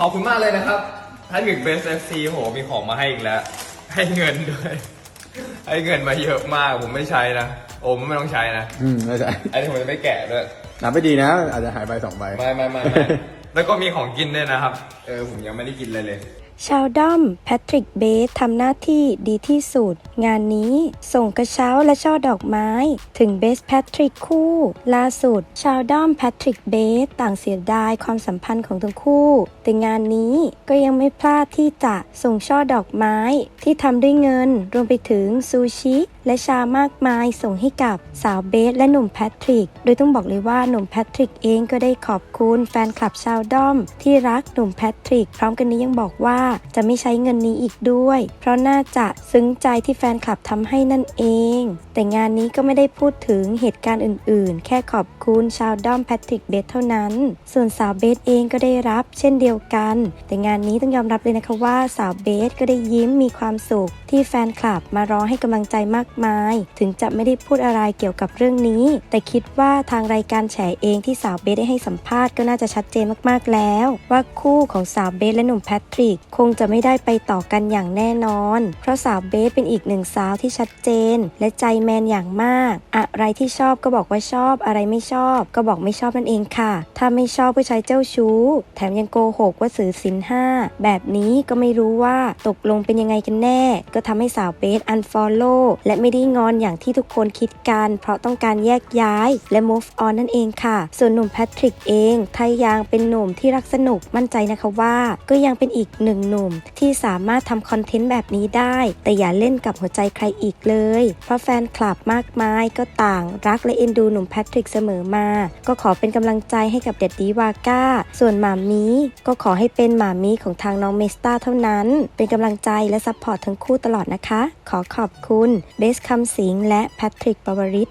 ขอบคุณมากเลยนะครับท่านหนึ่งเบสเอฟซีโหมีของมาให้อีกแล้ว ให้เงินด้วย ให้เงินมาเยอะมากผมไม่ใช้นะ โอ้มไม่ต้องใช้นะ อืมไม่ใช่อันนี้ผมจะไม่แกะด้วยนับไปดีนะ อาจจะหายไปสองใบ ไม่ไม่ไม่ไม่แล้วก็มีของกินด้วยนะครับ เออผมยังไม่ได้กินเลยเลย ชาวด้อมแพทริกเบสทำหน้าที่ดีที่สุด งานนี้ส่งกระเช้าและช่อดอกไม้ ถึงเบสแพทริกคู่ ล่าสุด ชาวด้อมแพทริกเบสต่างเสียดายความสัมพันธ์ของทั้งคู่ แต่งานนี้ก็ยังไม่พลาดที่จะส่งช่อดอกไม้ ที่ทำด้วยเงิน รวมไปถึงซูชิ และชามากมายส่งให้กับสาวเบสและหนุ่มแพทริก โดยต้องบอกเลยว่าหนุ่มแพทริกเองก็ได้ขอบคุณแฟนคลับชาวด้อม ที่รักหนุ่มแพทริก พร้อมกันนี้ยังบอกว่าจะไม่ใช้เงินนี้อีกด้วย เพราะน่าจะซึ้งใจที่แฟนคลับทำให้นั่นเอง แต่งานนี้ก็ไม่ได้พูดถึงเหตุการณ์อื่นๆ แค่ขอบคุณชาวด้อมแพทริกเบสเท่านั้น ส่วนสาวเบสเองก็ได้รับเช่นเดียวกัน แต่งานนี้ต้องยอมรับเลยนะคะว่าสาวเบสก็ได้ยิ้มมีความสุข ที่แฟนคลับมารอให้กำลังใจมากมาย ถึงจะไม่ได้พูดอะไรเกี่ยวกับเรื่องนี้ แต่คิดว่าทางรายการแฉเองที่สาวเบสได้ให้สัมภาษณ์ก็น่าจะชัดเจนมากๆแล้ว ว่าคู่ของสาวเบสและหนุ่มแพทริกคงจะไม่ได้ไปต่อกันอย่างแน่นอน เพราะสาวเบสเป็นอีกหนึ่งสาวที่ชัดเจน และใจแมนอย่างมาก อะไรที่ชอบก็บอกว่าชอบอะไรไม่ชอบ ก็บอกไม่ชอบนั่นเองค่ะ ถ้าไม่ชอบผู้ชายเจ้าชู้ แถมยังโกหกว่าสื่อสินห้าแบบนี้ก็ไม่รู้ว่าตกลงเป็นยังไงกันแน่ ก็ทำให้สาวเบส unfollow และไม่ได้งอนอย่างที่ทุกคนคิดกัน เพราะต้องการแยกย้ายและ move on นั่นเองค่ะ ส่วนหนุ่มแพทริกเองถ้ายังเป็นหนุ่มที่รักสนุกมั่นใจนะคะว่า ก็ยังเป็นอีกหนึ่งหนุ่มที่สามารถทำคอนเทนต์แบบนี้ได้ แต่อย่าเล่นกับหัวใจใครอีกเลย เพราะแฟนคลับมากมายก็ต่างรักและเอ็นดูหนุ่มแพทริกเสมอมา ก็ขอเป็นกำลังใจให้กับเด็ดดีวาก้า ส่วนหมามีก็ขอให้เป็นหมามีของทางน้องเมสตาเท่านั้น เป็นกำลังใจและซัพพอร์ตทั้งคู่ตลอดนะคะ ขอขอบคุณเบสคำสิงและแพทริกปวริศ